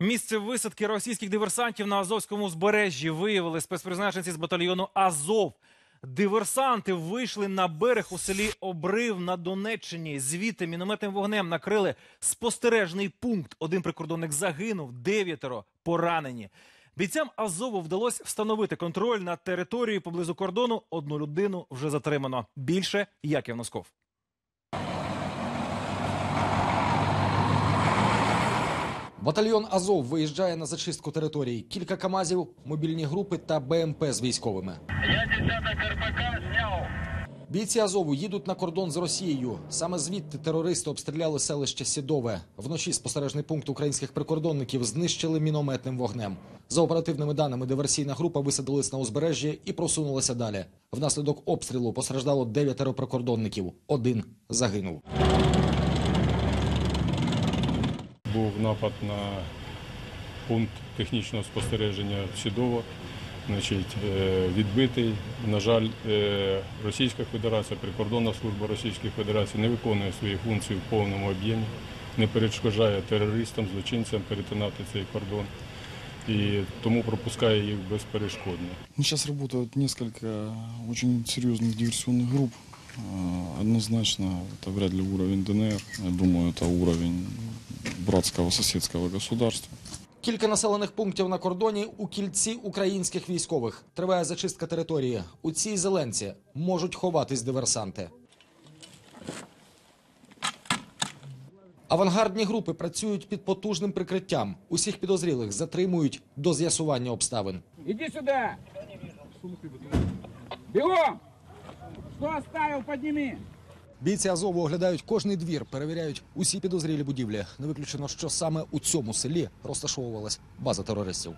Місце висадки російських диверсантів на Азовському узбережжі виявили спецпризначенці з батальйону Азов. Диверсанти вийшли на берег у селі Обрив на Донеччині. Звідти мінометним вогнем накрили спостережний пункт. Один прикордонник загинув, дев'ятеро поранені. Бійцям Азову вдалося встановити контроль над територією поблизу кордону. Одну людину вже затримано. Більше Яків Носков. Батальйон Азов виїжджає на зачистку території. Кілька камазів, мобільні групи та БМП з військовими. Я десяток РПК снял. Бійці Азову їдуть на кордон з Росією. Саме звідти терористи обстріляли селище Сідове. Вночі спостережний пункт українських прикордонників знищили мінометним вогнем. За оперативними даними, диверсійна група висадилась на узбережжі і просунулася далі. Внаслідок обстрілу постраждало дев'ятеро прикордонників. Один загинув Був напад на пункт технічного спостереження Сідово, значить, е, відбитий. На жаль, е, Російська Федерація, прикордонна служба Російської Федерації не виконує свої функції в повному об'ємі, не перешкоджає терористам, злочинцям перетинати цей кордон і тому пропускає їх безперешкодно. Ну, Сейчас работают несколько очень серьезных диверсионных групп. А, Однозначно, это вряд ли уровень ДНР. Я думаю, это уровень братского соседского государства. Кілька населених пунктів на кордоні у кільці українських військових. Триває зачистка території. У цій зеленці можуть ховатись диверсанти. Авангардні групи працюють під потужним прикриттям. Усіх підозрілих затримують до з'ясування обставин. Иди сюда! Бегом! Что оставил, подними! Бійці Азову оглядають кожний двір, перевіряють усі підозрілі будівлі. Не виключено, що саме у цьому селі розташовувалась база терористів.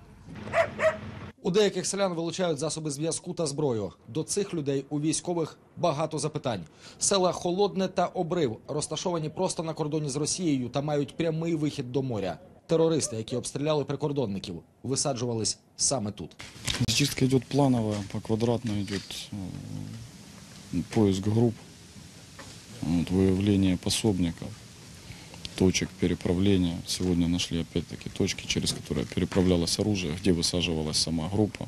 У деяких селян вилучають засоби зв'язку та зброю. До цих людей у військових багато запитань. Села Холодне та Обрив розташовані просто на кордоні з Росією та мають прямий вихід до моря. Терористи, які обстріляли прикордонників, висаджувались саме тут. Зачистка идет плановая, по квадратно э, поиск групп, вот, выявление пособников, точек переправления. Сегодня нашли опять-таки точки, через которые переправлялось оружие, где высаживалась сама группа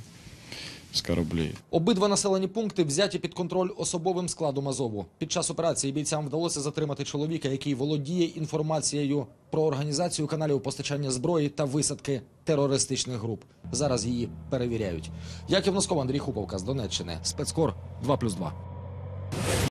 с кораблей. Обидва населені пункти взяті під контроль особовим складом Азову. Під час операції бійцям вдалося затримати чоловіка, який володіє інформацією про організацію каналів постачання зброї та висадки терористичних груп. Зараз її перевіряють. Яків Носков, Андрій Хуповка з Донеччини. Спецкор 2+,2.